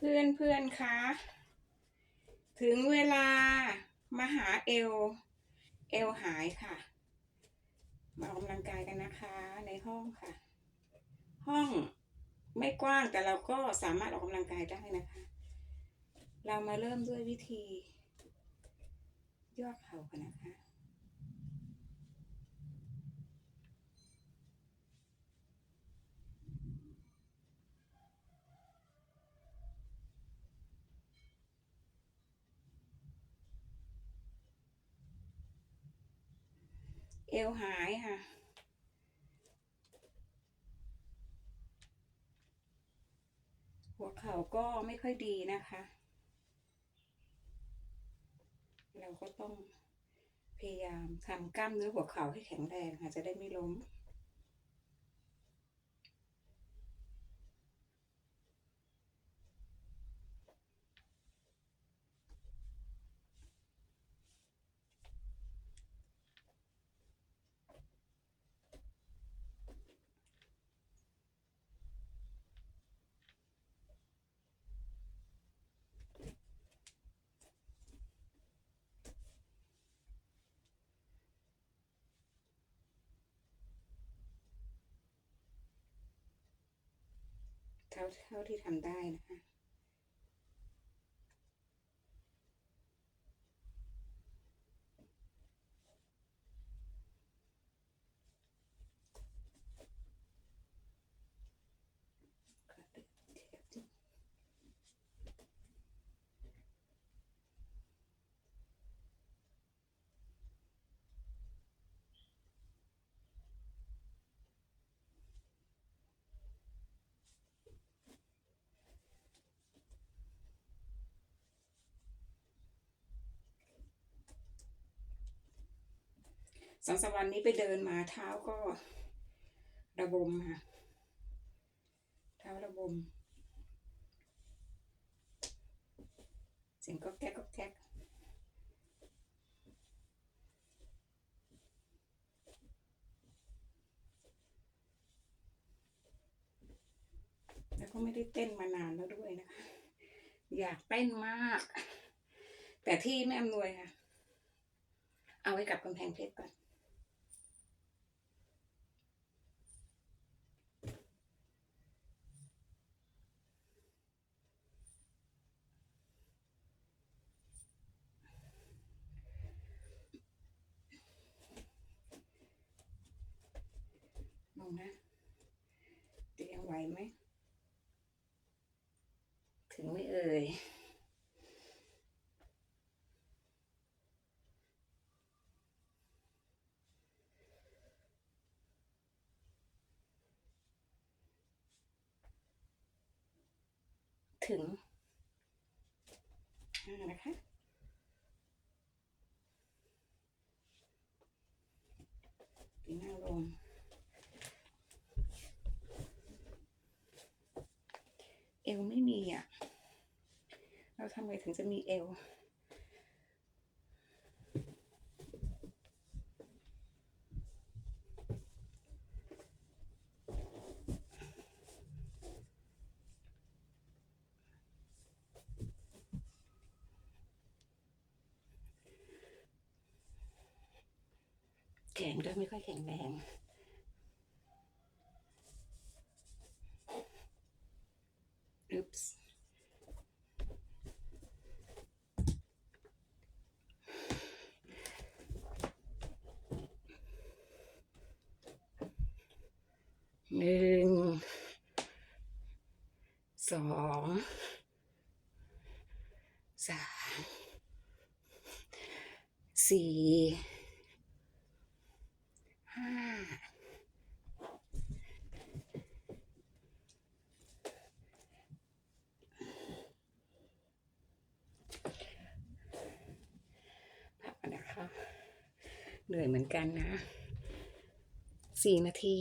เพื่อนเพื่อนคะ ถึงเวลามาหาเอลเอลหายค่ะ มาออกกำลังกายกันนะคะในห้องค่ะ ห้องไม่กว้างแต่เราก็สามารถออกกำลังกายได้นะคะ เรามาเริ่มด้วยวิธีย่อเข่ากันนะคะ เอวหายค่ะ หัวเข่าก็ไม่ค่อยดีนะคะ เราก็ต้องพยายามทำกล้ามเนื้อหัวเข่าให้แข็งแรงค่ะจะได้ไม่ล้ม เท่าที่ทำได้นะคะ สองสามวันนี้ไปเดินมาเท้าก็ระบมค่ะ เท้าระบม เสียงก็แก๊กก็แก๊กแล้วก็ไม่ได้เต้นมานานแล้วด้วยนะคะ อยากเต้นมาก แต่ที่ไม่อำนวยค่ะ เอาไว้กับกำแพงเพชรก่อน นะเตียงไหวไหม ถึงไม่เอ่ยถึงอ่านะคะปีหน้าลง เอวไม่มีอะ เราทำไงถึงจะมีเอว แขนก็ไม่ค่อยแข็งแรง Oops. หนึ่งสอง สาม สี่ ห้า พักก่อนนะคะ เหนื่อยเหมือนกันนะสี่นาที